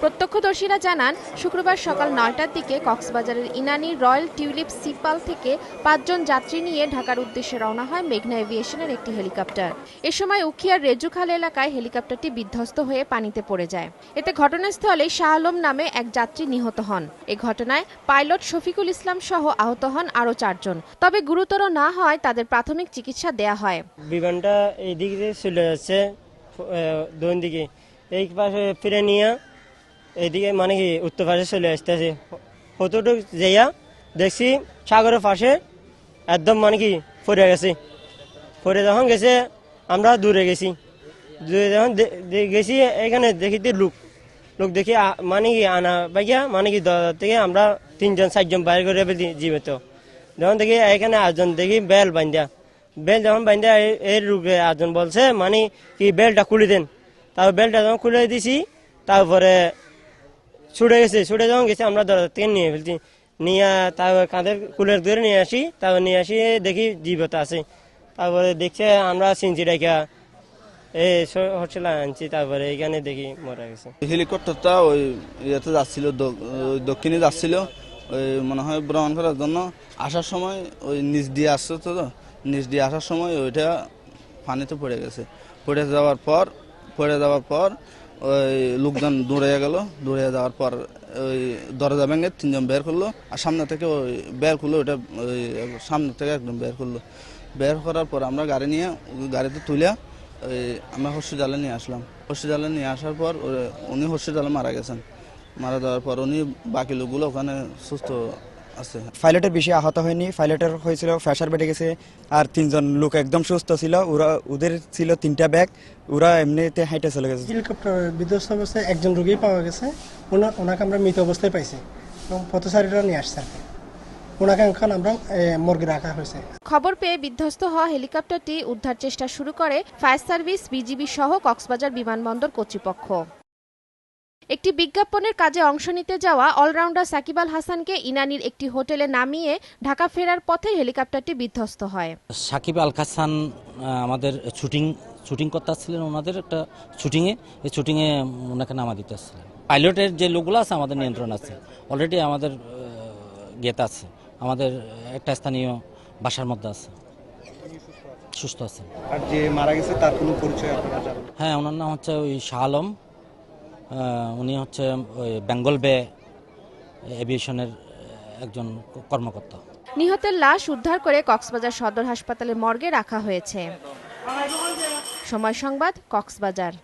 প্রত্যক্ষদর্শীরা জানান, শুক্রবার সকাল নয়টার দিকে কক্সবাজারের ইনানি রয়্যাল টিউলিপ সিপাল থেকে পাঁচজন যাত্রী নিয়ে ঢাকার উদ্দেশ্যে রওনা হয় মেঘনা এভিয়েশনের একটি হেলিকপ্টার। এ সময় উখিয়ার রেজুখাল এলাকায় হেলিকপ্টারটি বিধ্বস্ত হয়ে পানিতে পড়ে যায়। এতে ঘটনাস্থলে শাহ আলম নামে এক যাত্রী নিহত হন। এ ঘটনায় পাইলট শফিকুল ইসলাম সহ আহত হন আরও চারজন। তবে গুরুতর না হয় তাদের প্রাথমিক চিকিৎসা দেয়া হয়। বিমানটা এই দিক চলে যাচ্ছে দৈন দিকে। এই পাশে ফিরে নিয়ে এইদিকে মানে কি, উত্তর পাশে চলে আসতেছে। কতটুক যাইয়া দেখছি সাগরের পাশে একদম মানে কি, পড়ে গেছে। পড়ে যখন গেছে, আমরা দূরে গেছি। দূরে যখন গেছি, এখানে দেখি তো লোক। লোক দেখি মানে কি, আনা বাইয়া মানে কি দরজা থেকে আমরা তিনজন, চারজন বাইরে করে জীবিত যখন দেখি এখানে আটজন, দেখি বেল বান্ধা বেল যখন বান্ধা এর রূপে আটজন বলছে মানে কি, বেলটা খুলে দেন। তারপর বেলটা যখন খুলে দিছি, তারপরে ছুটে গেছে ছুটে যখন গেছে আমরা দরজা থেকে নিয়ে ফেলছি। নিয়ে তারপর কাঁধের কুলের ধরে নিয়ে আসি তারপর নিয়ে আসি দেখি জীবিত আছে। তারপরে দেখছে আমরা সিনচি রেখা এই হোটেলে আনছি তারপরে এখানে দেখি মারা গেছে। হেলিকপ্টারটা ওই ইয়েতে যাচ্ছিল দক্ষিণে যাচ্ছিল ওই মনে হয় ভ্রমণ করার জন্য। আসার সময় ওই নিচ দিয়ে আসছে তো, নিচ দিয়ে আসার সময় ওইটা পানিতে পড়ে গেছে। পড়ে যাওয়ার পর পড়ে যাওয়ার পর ওই লোকজন দৌড়ে গেল দৌড়ে যাওয়ার পর ওই দরজা ভেঙে তিনজন বের করল, আর সামনে থেকে ওই বের করল, ওইটা ওই সামনে থেকে একদম বের করল। বের করার পর আমরা গাড়ি নিয়ে গাড়িতে তুলে ওই আমরা হসপিটালে নিয়ে আসলাম। হসপিটালে নিয়ে আসার পর উনি হসপিটালে মারা গেছেন। মারা যাওয়ার পর উনি বাকি লোকগুলো ওখানে সুস্থ আছে। পাইলটের বেশি আহত হয়নি। পাইলটের হয়েছিল প্রেশার বেড়ে গেছে আর তিনজন লোক একদম সুস্থ ছিল। ওরা ওদের ছিল তিনটা ব্যাগ ওরা এমনিতে হাইটে চলে গেছে। হেলিকপ্টার বিধ্বস্ত অবস্থায় একজন রোগী পাওয়া গেছে। ওনা ওনাকে আমরা মৃত অবস্থায় পাইছি। এবং পথচারীরা নিয়ে আসছে আর কি। ওনাকে এখন আমরা মর্গে রাখা হয়েছে। খবর পেয়ে বিধ্বস্ত হওয়া হেলিকপ্টারটি উদ্ধার চেষ্টা শুরু করে ফায়ার সার্ভিস বিজিবি সহ কক্সবাজার বিমানবন্দর কর্তৃপক্ষ। একটি বিজ্ঞাপনের কাজে অংশ নিতে যাওয়া অলরাউন্ডার সাকিব আল হাসানকে ইনানির একটি হোটেলে নামিয়ে ঢাকা ফেরার পথে হেলিকপ্টারটি বিধ্বস্ত হয়। সাকিব আল হাসান আমাদের শুটিং শুটিং করতে আসছিলেন ওনাদের একটা শুটিংয়ে। এই শুটিংয়ে ওনাকে নামা দিতে আসছিলেন। পাইলটের যে লোকগুলো আছে আমাদের নিয়ন্ত্রণ আছে। অলরেডি আমাদের গেতে আছে। আমাদের একটা স্থানীয় বাসার মধ্যে আছে। সুস্থ আছে আর যে মারা গেছে তার কোনো পরিচয় আপনারা জানেন? হ্যাঁ ওনার নাম হচ্ছে ওই শাহ আলম। উনি হচ্ছে ওই বেঙ্গল বে এভিয়েশনের একজন কর্মকর্তা। নিহতের লাশ উদ্ধার করে কক্সবাজার সদর হাসপাতালে মর্গে রাখা হয়েছে। সময় সংবাদ, কক্সবাজার।